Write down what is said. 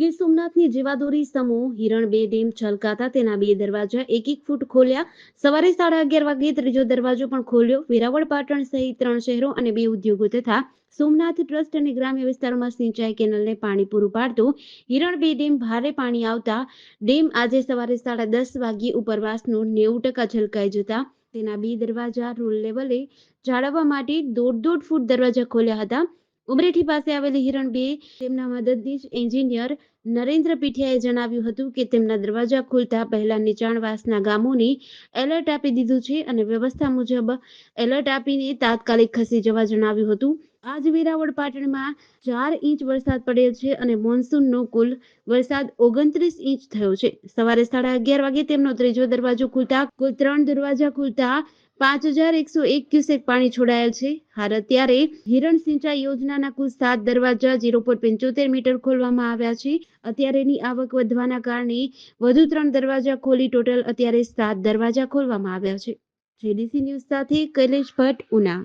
ગીર સોમનાથની જીવાદોરી સમૂહ હિરણ બે ડેમ છલકાતા તેના બે દરવાજા એક એક ફૂટ ખોલ્યા. સવારે સાડા અગિયાર વાગે ત્રીજો દરવાજો પણ ખોલ્યો. વેરાવળ, પાટણ સહિત ત્રણ શહેરો અને બે ઉદ્યોગો તથા સોમનાથ ટ્રસ્ટ અને ગ્રામ્ય વિસ્તારોમાં સિંચાઈ કેનલને પાણી પૂરું પાડતું હિરણ બે ડેમ ભારે પાણી આવતા ડેમ આજે સવારે સાડા દસ વાગ્યે ઉપરવાસનો નેવું ટકા છલકાઈ જતા તેના બે દરવાજા રૂલ લેવલે જાળવવા માટે દોઢ દોઢ ફૂટ દરવાજા ખોલ્યા હતા. ઉમરેઠી પાસે આવેલી હિરણ બે તેમના મદદનીશ એન્જિનિયર નરેન્દ્ર પીઠિયાએ જણાવ્યું હતું કે તેમના દરવાજા ખુલતા પહેલા નીચાણવાસના ગામોને એલર્ટ આપી દીધું છે અને વ્યવસ્થા મુજબ એલર્ટ આપીને તાત્કાલિક ખસી જવા જણાવ્યું હતું. આજ વેરાવળ પાટણમાં ચાર ઇંચ વરસાદ પડ્યો છે અને મોન્સૂનનો કુલ વરસાદ ઓગણત્રીસ ઇંચ થયો છે. સવારે સાડા અગિયાર વાગે તેમનો ત્રીજો દરવાજો ખુલતા, કુલ ત્રણ દરવાજા ખુલતા પાંચ હજાર એકસો એક ક્યુસેક પાણી છોડાયેલ છે. હાલ અત્યારે હિરણ સિંચાઈ યોજનાના કુલ સાત દરવાજા ઝીરો પોઈન્ટ પંચોતેર મીટર ખોલવામાં આવ્યા છે. અત્યારેની આવક વધવાના કારણે વધુ ત્રણ દરવાજા ખોલી ટોટલ અત્યારે સાત દરવાજા ખોલવામાં આવ્યા છે. જેડીસી ન્યૂઝ સાથે કૈલેશ ભટ્ટ, ઉના.